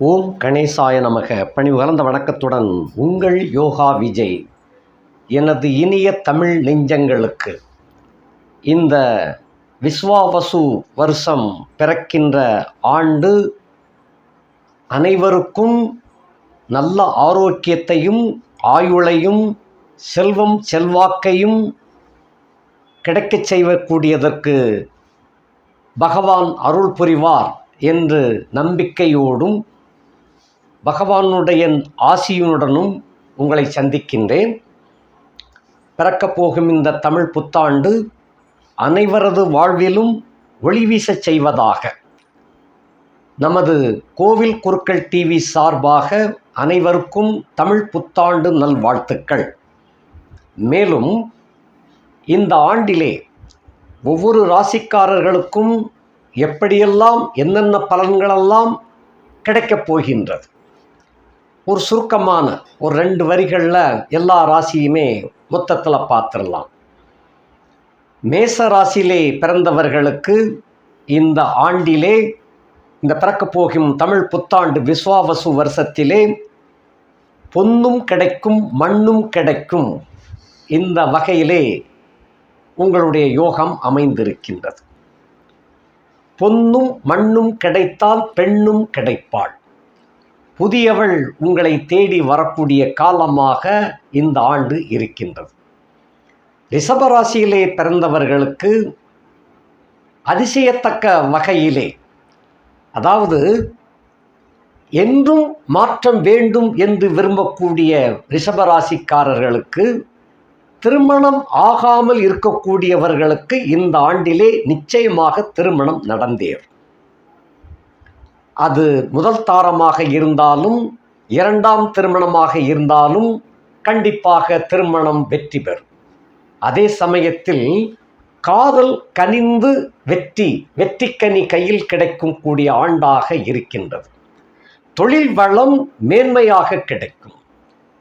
ஓம் கணேசாய நமக. பணி உகர்ந்த வணக்கத்துடன் உங்கள் யோகா விஜய். எனது இனிய தமிழ் நெஞ்சங்களுக்கு இந்த விஸ்வாவசு வருஷம் பிறக்கின்ற ஆண்டு அனைவருக்கும் நல்ல ஆரோக்கியத்தையும் ஆயுளையும் செல்வம் செல்வாக்கையும் கிடைக்கச் செய்யக்கூடியதற்கு பகவான் அருள் புரிவார் என்று நம்பிக்கையோடும் பகவானுடைய ஆசியுடனும் உங்களை சந்திக்கின்றேன். பிறக்கப் போகும் இந்த தமிழ் புத்தாண்டு அனைவரது வாழ்விலும் ஒளி வீசச் செய்வதாக நமது கோவில் குருக்கள் டிவி சார்பாக அனைவருக்கும் தமிழ் புத்தாண்டு நல்வாழ்த்துக்கள். மேலும் இந்த ஆண்டிலே ஒவ்வொரு ராசிக்காரர்களுக்கும் எப்படியெல்லாம் என்னென்ன பலன்களெல்லாம் கிடைக்கப் போகின்றது? ஒரு சுருக்கமான ஒரு ரெண்டு வரிகளில் எல்லா ராசியுமே மொத்தத்தில் பார்த்துடலாம் மேச ராசியிலே பிறந்தவர்களுக்கு இந்த ஆண்டிலே இந்த பிறக்கப் போகும் தமிழ் புத்தாண்டு விஸ்வாவசு வருஷத்திலே பொன்னும் கிடைக்கும் மண்ணும் கிடைக்கும் இந்த வகையிலே உங்களுடைய யோகம் அமைந்திருக்கின்றது. பொன்னும் மண்ணும் கிடைத்தால் பெண்ணும் கிடைப்பாள். புதியவள் உங்களை தேடி வரக்கூடிய காலமாக இந்த ஆண்டு இருக்கின்றது. ரிஷபராசியிலே பிறந்தவர்களுக்கு அதிசயத்தக்க வகையிலே அதாவது என்றும் மாற்றம் வேண்டும் என்று விரும்பக்கூடிய ரிஷபராசிக்காரர்களுக்கு திருமணம் ஆகாமல் இருக்கக்கூடியவர்களுக்கு இந்த ஆண்டிலே நிச்சயமாக திருமணம் நடந்தேறும். அது முதல் தாரமாக இருந்தாலும் இரண்டாம் திருமணமாக இருந்தாலும் கண்டிப்பாக திருமணம் வெற்றி பெறும். அதே சமயத்தில் காதல் கனிந்து வெற்றி வெற்றிக்கனி கையில் கிடைக்கும் கூடிய ஆண்டாக இருக்கின்றது. தொழில் வளம் மேன்மையாக கிடைக்கும்.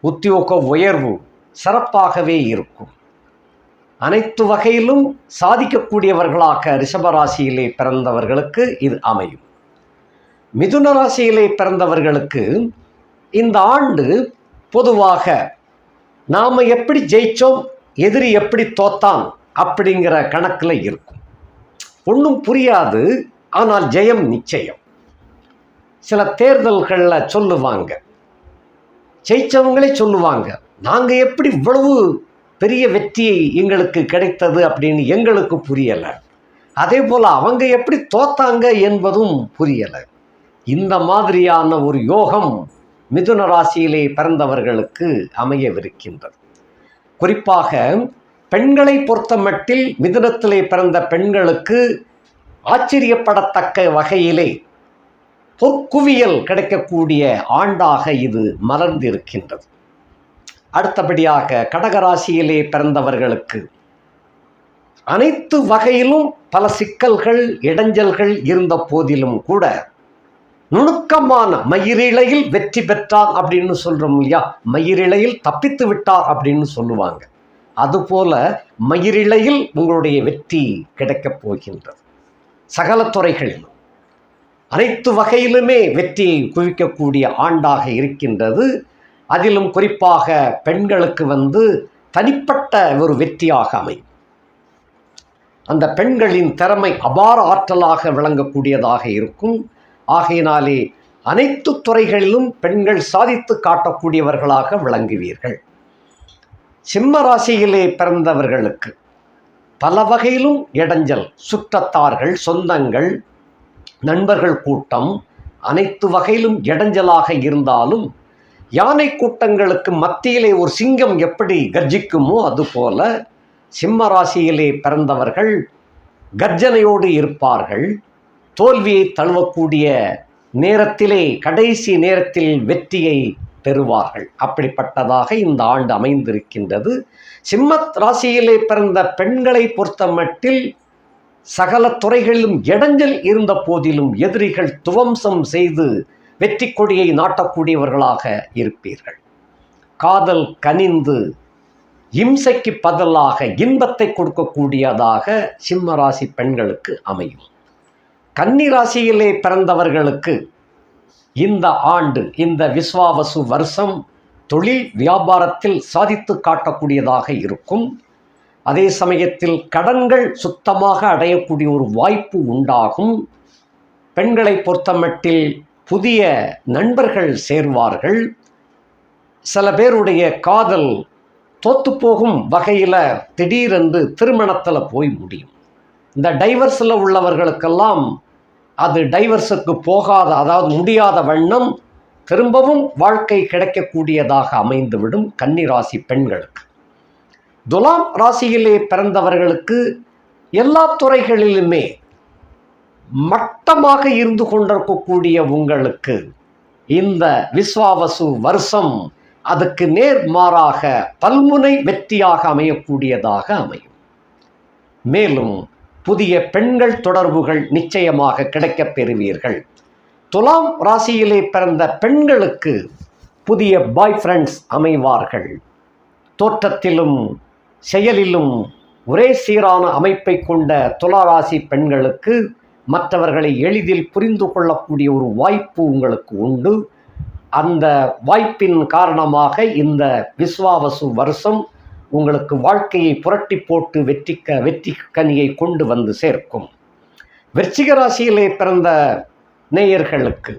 உத்தியோக உயர்வு சிறப்பாகவே இருக்கும். அனைத்து வகையிலும் சாதிக்கக்கூடியவர்களாக ரிஷபராசியிலே பிறந்தவர்களுக்கு இது அமையும். மிதுன ராசியிலே பிறந்தவர்களுக்கு இந்த ஆண்டு பொதுவாக நாம் எப்படி ஜெயித்தோம் எதிரி எப்படி தோத்தான் அப்படிங்கிற கணக்கில் இருக்கும். ஒன்றும் புரியாது ஆனால் ஜெயம் நிச்சயம். சில தேர்தல்களில் சொல்லுவாங்க. ஜெயித்தவங்களே சொல்லுவாங்க நாங்கள் எப்படி இவ்வளவு பெரிய வெற்றி எங்களுக்கு கிடைத்தது? அப்படின்னு எங்களுக்கு புரியலை. அதே போல் அவங்க எப்படி தோத்தாங்க என்பதும் புரியலை. இந்த மாதிரியான ஒரு யோகம் மிதுன ராசியிலே பிறந்தவர்களுக்கு அமையவிருக்கின்றது. குறிப்பாக பெண்களை பொறுத்தமட்டில் மிதுனத்திலே பிறந்த பெண்களுக்கு ஆச்சரியப்படத்தக்க வகையிலே பொற்குவியல் கிடைக்கக்கூடிய ஆண்டாக இது மலர்ந்திருக்கின்றது. அடுத்தபடியாக கடகராசியிலே பிறந்தவர்களுக்கு அனைத்து வகையிலும் பல சிக்கல்கள் இடைஞ்சல்கள் இருந்த போதிலும் கூட நுணுக்கமான மயிரிழையில் வெற்றி பெற்றார் அப்படின்னு சொல்கிறோம் இல்லையா? மயிரிழையில் தப்பித்து விட்டார் அப்படின்னு சொல்லுவாங்க. அதுபோல மயிரிழையில் உங்களுடைய வெற்றி கிடைக்கப் போகின்றது. சகல துறைகளிலும். அனைத்து வகையிலுமே வெற்றியை குவிக்கக்கூடிய ஆண்டாக இருக்கின்றது. அதிலும் குறிப்பாக பெண்களுக்கு வந்து தனிப்பட்ட ஒரு வெற்றியாக அமையும். அந்த பெண்களின் திறமை அபார ஆற்றலாக விளங்கக்கூடியதாக இருக்கும். ஆகையினாலே அனைத்து துறைகளிலும் பெண்கள் சாதித்து காட்டக்கூடியவர்களாக விளங்குவீர்கள். சிம்ம ராசியிலே பிறந்தவர்களுக்கு பல வகையிலும் இடைஞ்சல் சுற்றத்தார்கள் சொந்தங்கள் நண்பர்கள் கூட்டம் அனைத்து வகையிலும் இடைஞ்சலாக இருந்தாலும் யானை கூட்டங்களுக்கு மத்தியிலே ஒரு சிங்கம் எப்படி கர்ஜிக்குமோ அதுபோல சிம்ம ராசியிலே பிறந்தவர்கள் கர்ஜனையோடு இருப்பார்கள். தோல்வியை தழுவக்கூடிய நேரத்திலே கடைசி நேரத்தில் வெற்றியை பெறுவார்கள். அப்படிப்பட்டதாக இந்த ஆண்டு அமைந்திருக்கின்றது. சிம்மத் ராசியிலே பிறந்த பெண்களை பொறுத்த மட்டில் சகல துறைகளிலும் இடைஞ்சல் இருந்த போதிலும் எதிரிகள் துவம்சம் செய்து வெற்றி கொடியை நாட்டக்கூடியவர்களாக இருப்பீர்கள். காதல் கனிந்து இம்சைக்கு பதிலாக இன்பத்தை கொடுக்கக்கூடியதாக சிம்மராசி பெண்களுக்கு அமையும். கன்னிராசியிலே பிறந்தவர்களுக்கு இந்த ஆண்டு இந்த விஸ்வாவசு வருஷம் தொழில் வியாபாரத்தில் சாதித்து காட்டக்கூடியதாக இருக்கும். அதே சமயத்தில் கடன்கள் சுத்தமாக அடையக்கூடிய ஒரு வாய்ப்பு உண்டாகும். பெண்களை பொறுத்தமட்டில் புதிய நண்பர்கள் சேர்வார்கள். சில பேருடைய காதல் தோத்து போகும் வகையில் திடீரென்று திருமணத்தில் போய் முடியும். இந்த டைவர்ஸில் உள்ளவர்களுக்கெல்லாம் அது டைவர்ஸுக்கு போகாத அதாவது முடியாத வண்ணம் திரும்பவும் வாழ்க்கை கிடைக்கக்கூடியதாக அமைந்துவிடும் கன்னிராசி பெண்களுக்கு. துலாம் ராசியிலே பிறந்தவர்களுக்கு எல்லா துறைகளிலுமே மட்டமாக இருந்து கொண்டிருக்கக்கூடிய உங்களுக்கு இந்த விஸ்வாவசு வருஷம் அதுக்கு நேர்மாறாக பல்முனை வெற்றியாக அமையக்கூடியதாக அமையும். மேலும் புதிய பெண்கள் தொடர்புகள் நிச்சயமாக கிடைக்கப் பெறுவீர்கள். துலாம் ராசியிலே பிறந்த பெண்களுக்கு புதிய பாய் ஃப்ரெண்ட்ஸ் அமைவார்கள். தோற்றத்திலும் செயலிலும் ஒரே சீரான அமைப்பை கொண்ட துளாராசி பெண்களுக்கு மற்றவர்களை எளிதில் புரிந்து கொள்ளக்கூடிய ஒரு வாய்ப்பு உங்களுக்கு உண்டு. அந்த வாய்ப்பின் காரணமாக இந்த விஸ்வாவசு வருஷம் உங்களுக்கு வாழ்க்கையை புரட்டி போட்டு வெற்றிக்க வெற்றி கனியை கொண்டு வந்து சேர்க்கும். விருச்சிக ராசியிலே பிறந்த நேயர்களுக்கு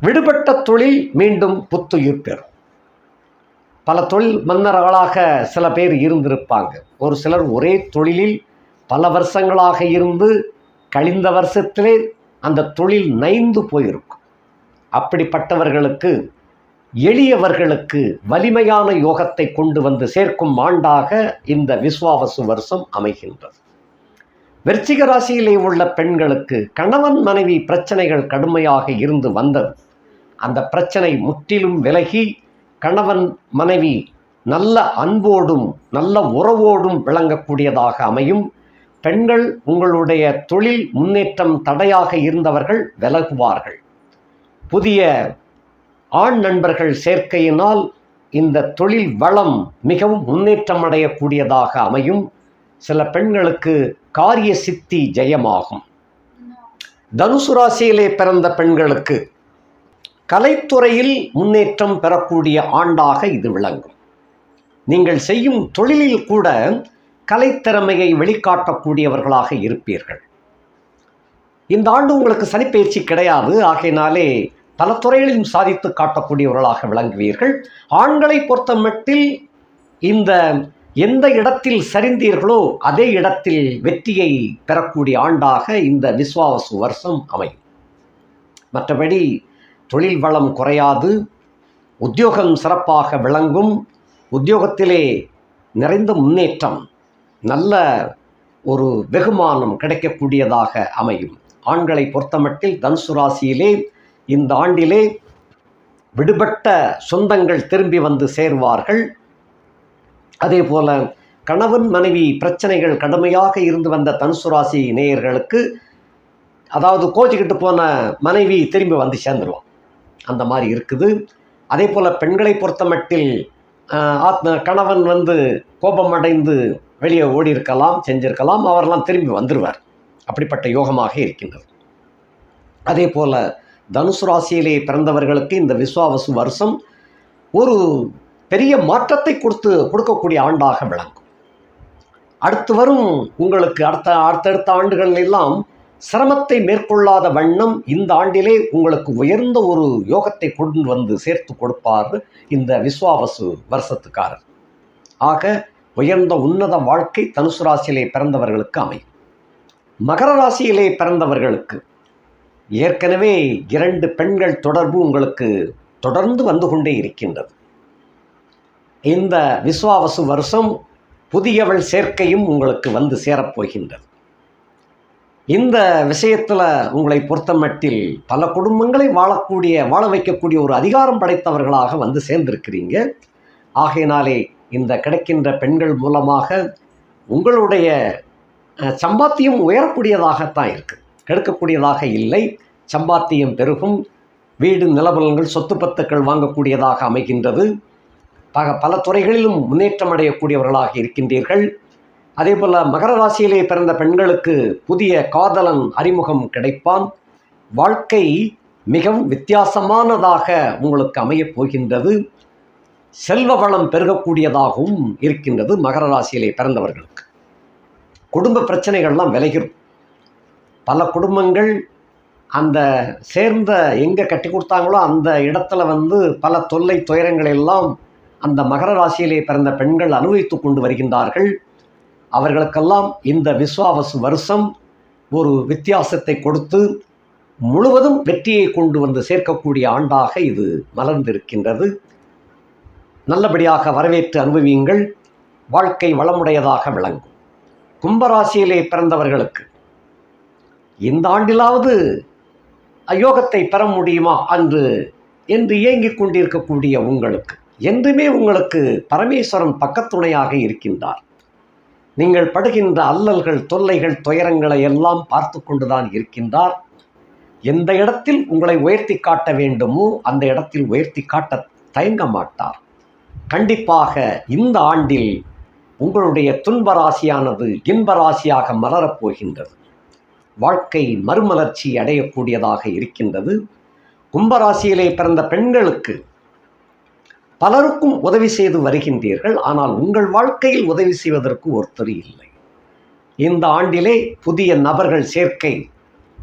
விடுபட்ட தொழில் மீண்டும் புத்துயிர் பெறும். பல தொழில் மன்னர்களாக சில பேர் இருந்திருப்பாங்க. ஒரு சிலர் ஒரே தொழிலில் பல வருஷங்களாக இருந்து கழிந்த வருஷத்திலே அந்த தொழில் நைந்து போயிருக்கும். அப்படிப்பட்டவர்களுக்கு எளியவர்களுக்கு வலிமையான யோகத்தை கொண்டு வந்து சேர்க்கும் ஆண்டாக இந்த விஸ்வாவசு வருஷம் அமைகின்றது. விருச்சிக ராசியிலே உள்ள பெண்களுக்கு கணவன் மனைவி பிரச்சனைகள் கடுமையாக இருந்து வந்தது. அந்த பிரச்சனை முற்றிலும் விலகி கணவன் மனைவி நல்ல அன்போடும் நல்ல உறவோடும் விளங்கக்கூடியதாக அமையும். பெண்கள் உங்களுடைய தொழில் முன்னேற்றம் தடையாக இருந்தவர்கள் விலகுவார்கள். புதிய ஆண் நண்பர்கள் சேர்க்கையினால் இந்த தொழில் வளம் மிகவும் முன்னேற்றம் அடையக்கூடியதாக அமையும். சில பெண்களுக்கு காரிய சித்தி ஜெயமாகும். தனுசு ராசியிலே பிறந்த பெண்களுக்கு கலைத்துறையில் முன்னேற்றம் பெறக்கூடிய ஆண்டாக இது விளங்கும். நீங்கள் செய்யும் தொழிலில் கூட கலைத்திறமையை வெளிக்காட்டக்கூடியவர்களாக இருப்பீர்கள். இந்த ஆண்டு உங்களுக்கு சனிப்பயிற்சி கிடையாது. ஆகையினாலே பல துறைகளிலும் சாதித்து காட்டக்கூடியவர்களாக விளங்குவீர்கள். ஆண்களை பொறுத்தமட்டில் இந்த எந்த இடத்தில் சரிந்தீர்களோ அதே இடத்தில் வெற்றியை பெறக்கூடிய ஆண்டாக இந்த விஸ்வாவசு வருஷம் அமையும். மற்றபடி தொழில் வளம் குறையாது உத்தியோகம் சிறப்பாக விளங்கும் உத்தியோகத்திலே நிறைந்த முன்னேற்றம் நல்ல ஒரு வெகுமானம் கிடைக்கக்கூடியதாக அமையும். ஆண்களை பொறுத்தமட்டில் தனுசு ராசியிலே இந்த ஆண்டிலே விடுபட்ட சொந்தங்கள் திரும்பி வந்து சேர்வார்கள். அதே போல கணவன் மனைவி பிரச்சனைகள் கடுமையாக இருந்து வந்த தனுசுராசி நேயர்களுக்கு அதாவது கோச்சிக்கிட்டு போன மனைவி திரும்பி வந்து சேர்ந்துருவான் அந்த மாதிரி இருக்குது. அதே போல் பெண்களை பொறுத்தமட்டில் மட்டில் ஆத்ம கணவன் வந்து கோபம் அடைந்து வெளியே ஓடி இருக்கலாம் செஞ்சிருக்கலாம் அவரெல்லாம் திரும்பி வந்துடுவார் அப்படிப்பட்ட யோகமாக இருக்கின்றது. அதே போல் தனுசு ராசியிலே பிறந்தவர்களுக்கு இந்த விஸ்வாவசு வருஷம் ஒரு பெரிய மாற்றத்தை கொடுத்து கொடுக்கக்கூடிய ஆண்டாக விளங்கும். அடுத்து வரும் உங்களுக்கு அடுத்த அடுத்தடுத்த ஆண்டுகள் எல்லாம் சிரமத்தை மேற்கொள்ளாத வண்ணம் இந்த ஆண்டிலே உங்களுக்கு உயர்ந்த ஒரு யோகத்தை கொண்டு வந்து சேர்த்து கொடுப்பார் இந்த விஸ்வாவசு வருஷத்துக்காரர். ஆக உயர்ந்த உன்னத வாழ்க்கை தனுசு ராசியிலே பிறந்தவர்களுக்கு அமையும். மகர ராசியிலே பிறந்தவர்களுக்கு ஏற்கனவே இரண்டு பெண்கள் தொடர்பு உங்களுக்கு தொடர்ந்து வந்து கொண்டே இருக்கின்றது. இந்த விஸ்வாவசு வருஷம் புதியவள் சேர்க்கையும் உங்களுக்கு வந்து சேரப்போகின்றது. இந்த விஷயத்தில் உங்களை பொறுத்தமட்டில் பல குடும்பங்களை வாழக்கூடிய வாழ வைக்கக்கூடிய ஒரு அதிகாரம் படைத்தவர்களாக வந்து சேர்ந்திருக்கிறீங்க. ஆகையினாலே இந்த கிடைக்கின்ற பெண்கள் மூலமாக உங்களுடைய சம்பாத்தியம் உயரக்கூடியதாகத்தான் இருக்குது கெடுக்கக்கூடியதாக இல்லை. சம்பாத்தியம் பெருகும். வீடு நிலபலன்கள் சொத்து பத்துக்கள் வாங்கக்கூடியதாக அமைகின்றது. பக பல துறைகளிலும் முன்னேற்றம் அடையக்கூடியவர்களாக இருக்கின்றீர்கள். அதே போல் மகர ராசியிலே பிறந்த பெண்களுக்கு புதிய காதலன் அறிமுகம் கிடைப்பான். வாழ்க்கை மிகவும் வித்தியாசமானதாக உங்களுக்கு அமையப் போகின்றது. செல்வ வளம் பெருகக்கூடியதாகவும் இருக்கின்றது மகர ராசியிலே பிறந்தவர்களுக்கு. குடும்ப பிரச்சனைகள்லாம் விலகிரும். பல குடும்பங்கள் அந்த சேர்ந்த எங்கே கட்டி கொடுத்தாங்களோ அந்த இடத்துல வந்து பல தொல்லை துயரங்கள் எல்லாம் அந்த மகர ராசியிலே பிறந்த பெண்கள் அனுபவித்து கொண்டு வருகின்றார்கள். அவர்களுக்கெல்லாம் இந்த விஸ்வாவசு வருஷம் ஒரு வித்தியாசத்தை கொடுத்து முழுவதும் வெற்றியை கொண்டு வந்து சேர்க்கக்கூடிய ஆண்டாக இது மலர்ந்திருக்கின்றது நல்லபடியாக வரவேற்று அனுபவியுங்கள். வாழ்க்கை வளமுடையதாக விளங்கும். கும்பராசியிலே பிறந்தவர்களுக்கு இந்த ஆண்டிலாவது யோகத்தை பெற முடியுமா அன்று என்று இயங்கிக் கொண்டிருக்கக்கூடிய உங்களுக்கு? என்றுமே உங்களுக்கு பரமேஸ்வரன் பக்கத்துணையாக இருக்கின்றார். நீங்கள் படுகின்ற அல்லல்கள் தொல்லைகள் துயரங்களை எல்லாம் பார்த்து கொண்டுதான் இருக்கின்றார். எந்த இடத்தில் உங்களை உயர்த்தி காட்ட வேண்டுமோ அந்த இடத்தில் உயர்த்தி காட்ட தயங்க மாட்டார். கண்டிப்பாக இந்த ஆண்டில் உங்களுடைய துன்ப ராசியானது இன்ப ராசியாக மலரப் போகின்றது. வாழ்க்கை மறுமலர்ச்சி அடையக்கூடியதாக இருக்கின்றது. கும்பராசியிலே பிறந்த பெண்களுக்கு பலருக்கும் உதவி செய்து வருகின்றீர்கள். ஆனால் உங்கள் வாழ்க்கையில் உதவி செய்வதற்கு ஒருத்தர் இல்லை. இந்த ஆண்டிலே புதிய நபர்கள் சேர்க்கை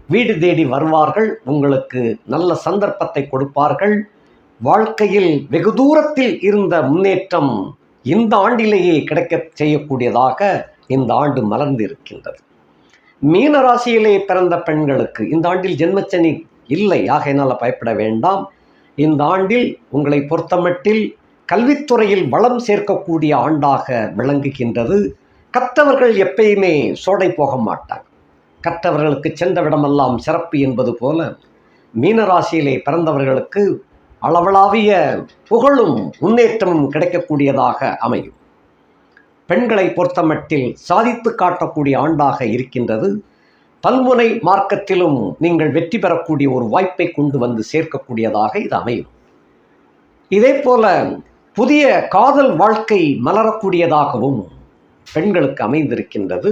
வீடு தேடி வருவார்கள். உங்களுக்கு நல்ல சந்தர்ப்பத்தை கொடுப்பார்கள். வாழ்க்கையில் வெகு தூரத்தில் இருந்த முன்னேற்றம் இந்த ஆண்டிலேயே கிடைக்க செய்யக்கூடியதாக இந்த ஆண்டு மலர்ந்திருக்கின்றது. மீன ராசியிலே பிறந்த பெண்களுக்கு இந்த ஆண்டில் ஜென்மச்சனி இல்லை. ஆகையினால் பயப்பட வேண்டாம். இந்த ஆண்டில் உங்களை பொறுத்தமட்டில் கல்வித்துறையில் வளம் சேர்க்கக்கூடிய ஆண்டாக விளங்குகின்றது. கற்றவர்கள் எப்பயுமே சோடை போக மாட்டாங்க கற்றவர்களுக்கு சென்ற விடமெல்லாம் சிறப்பு என்பது போல மீனராசியிலே பிறந்தவர்களுக்கு அளவளாவிய புகழும் முன்னேற்றமும் கிடைக்கக்கூடியதாக அமையும். பெண்களை பொறுத்தமட்டில் சாதித்து காட்டக்கூடிய ஆண்டாக இருக்கின்றது. பல்முனை மார்க்கத்திலும் நீங்கள் வெற்றி பெறக்கூடிய ஒரு வாய்ப்பை கொண்டு வந்து சேர்க்கக்கூடியதாக இது அமையும். இதே போல புதிய காதல் வாழ்க்கை மலரக்கூடியதாகவும் பெண்களுக்கு அமைந்திருக்கின்றது.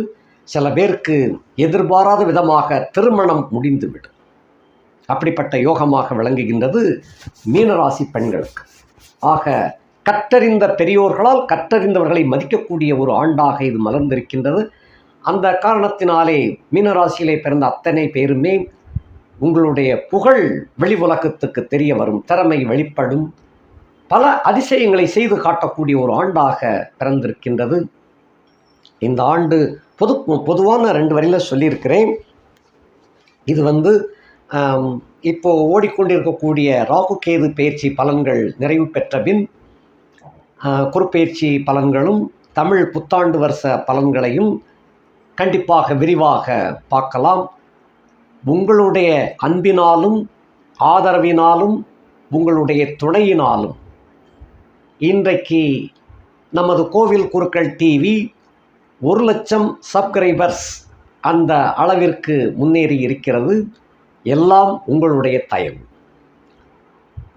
சில பேருக்கு எதிர்பாராத விதமாக திருமணம் முடிந்துவிடும். அப்படிப்பட்ட யோகமாக விளங்குகின்றது மீனராசி பெண்களுக்கு. ஆக கற்றறிந்த பெரியோர்களால் கற்றறிந்தவர்களை மதிக்கக்கூடிய ஒரு ஆண்டாக இது மலர்ந்திருக்கின்றது. அந்த காரணத்தினாலே மீனராசியிலே பிறந்த அத்தனை பேருமே உங்களுடைய புகழ் வெளி உலகத்துக்கு தெரிய வரும் திறமை வெளிப்படும். பல அதிசயங்களை செய்து காட்டக்கூடிய ஒரு ஆண்டாக பிறந்திருக்கின்றது. இந்த ஆண்டு பொது பொதுவான ரெண்டு வரையில் சொல்லியிருக்கிறேன். இது வந்து இப்போது இப்போ ஓடிக்கொண்டிருக்கக்கூடிய ராகு கேது பயிற்சி பலன்கள் நிறைவு பெற்ற பின் குறுப்பெயர்ச்சி பலன்களும் தமிழ் புத்தாண்டு வருஷ பலன்களையும் கண்டிப்பாக விரிவாக பார்க்கலாம். உங்களுடைய அன்பினாலும் ஆதரவினாலும் உங்களுடைய துணையினாலும். இன்றைக்கு நமது கோவில் குருக்கள் டிவி ஒரு லட்சம் சப்ஸ்கிரைபர்ஸ் அந்த அளவிற்கு முன்னேறி இருக்கிறது. எல்லாம் உங்களுடைய தயவு.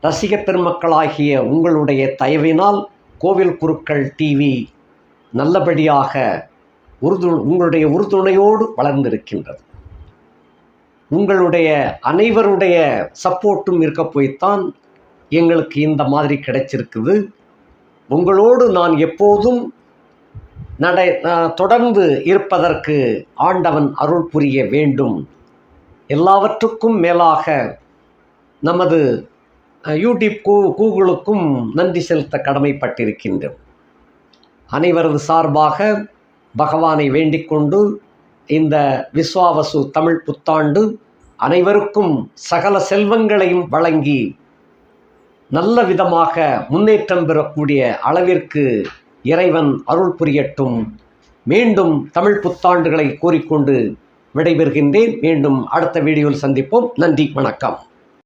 ரசிக பெருமக்களாகிய உங்களுடைய தயவினால் கோவில் குருக்கள் டிவி நல்லபடியாக உறுது உங்களுடைய உறுதுணையோடு வளர்ந்திருக்கின்றது. உங்களுடைய அனைவருடைய சப்போர்ட்டும் இருக்க போய்த்தான் எங்களுக்கு இந்த மாதிரி கிடைச்சிருக்குது. உங்களோடு நான் எப்போதும் நடை தொடர்ந்து இருப்பதற்கு ஆண்டவன் அருள் புரிய வேண்டும். எல்லாவற்றுக்கும் மேலாக நமது யூடியூப் கூ கூகுளுக்கும் நன்றி செலுத்த கடமைப்பட்டிருக்கின்றோம். அனைவரது சார்பாக பகவானை வேண்டிக்கொண்டு இந்த விஸ்வாவசு தமிழ் புத்தாண்டு அனைவருக்கும் சகல செல்வங்களையும் வழங்கி நல்ல விதமாக முன்னேற்றம் பெறக்கூடிய அளவிற்கு இறைவன் அருள் புரியட்டும். மீண்டும் தமிழ் புத்தாண்டுகளை கூறிக்கொண்டு விடைபெறுகின்றேன். மீண்டும் அடுத்த வீடியோவில் சந்திப்போம். நன்றி வணக்கம்.